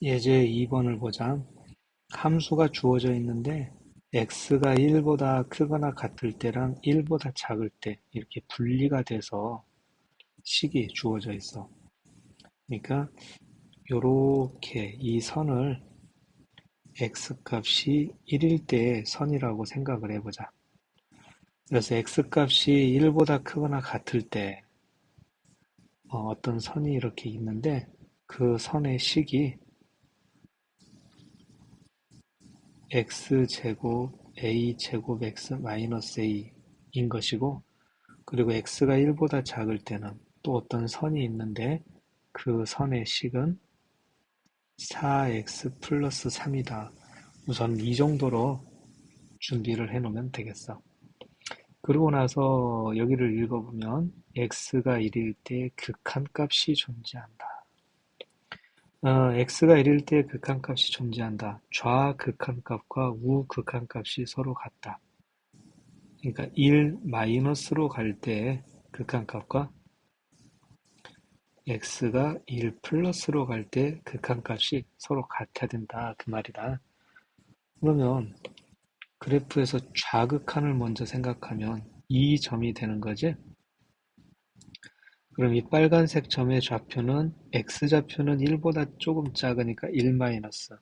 예제 2번을 보자. 함수가 주어져 있는데 x가 1보다 크거나 같을 때랑 1보다 작을 때 이렇게 분리가 돼서 식이 주어져 있어. 그러니까 요렇게 이 선을 x값이 1일 때의 선이라고 생각을 해보자. 그래서 x값이 1보다 크거나 같을 때 어, 어떤 선이 이렇게 있는데 그 선의 식이 x제곱 a제곱 x 마이너스 a인 것이고 그리고 x가 1보다 작을 때는 또 어떤 선이 있는데 그 선의 식은 4x 플러스 3이다. 우선 이 정도로 준비를 해 놓으면 되겠어. 그러고 나서 여기를 읽어보면 x가 1일 때 극한값이 존재한다. 어, x가 1일 때 극한값이 존재한다. 좌 극한값과 우 극한값이 서로 같다. 그러니까 1 마이너스로 갈때 극한값과 x가 1 플러스로 갈 때 극한값이 서로 같아야 된다. 그 말이다. 그러면 그래프에서 좌극한을 먼저 생각하면 이 점이 되는 거지. 그럼 이 빨간색 점의 좌표는 x좌표는 1보다 조금 작으니까 1 마이너스.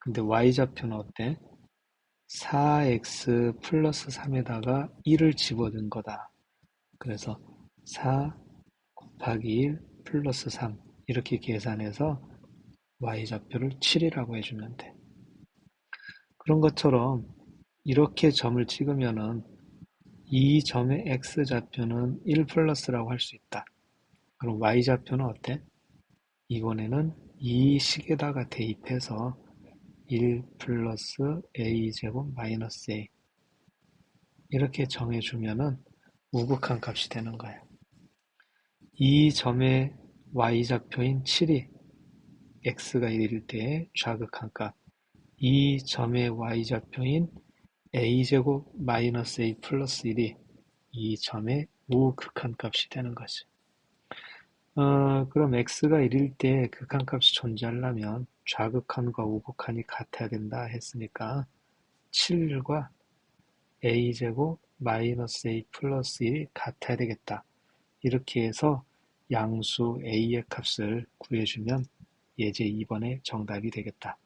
근데 y좌표는 어때? 4x 플러스 3에다가 1을 집어넣은 거다. 그래서 4 곱하기 1 플러스 3 이렇게 계산해서 y좌표를 7이라고 해주면 돼. 그런 것처럼 이렇게 점을 찍으면은 이 점의 x좌표는 1 플러스라고 할 수 있다. 그럼 y좌표는 어때? 이번에는 이 식에다가 대입해서 1 플러스 a제곱 마이너스 a 이렇게 정해주면은 우극한 값이 되는 거예요. 이 점의 y좌표인 7이 x가 1일 때의 좌극한 값, 이 점의 y좌표인 a제곱 마이너스 a 플러스 1이 이 점의 우극한 값이 되는 것이. 어, 그럼 x가 1일 때 극한값이 존재하려면 좌극한과 우극한이 같아야 된다 했으니까 7과 a제곱 마이너스 a 플러스 1이 같아야 되겠다. 이렇게 해서 양수 a의 값을 구해주면 예제 2번의 정답이 되겠다.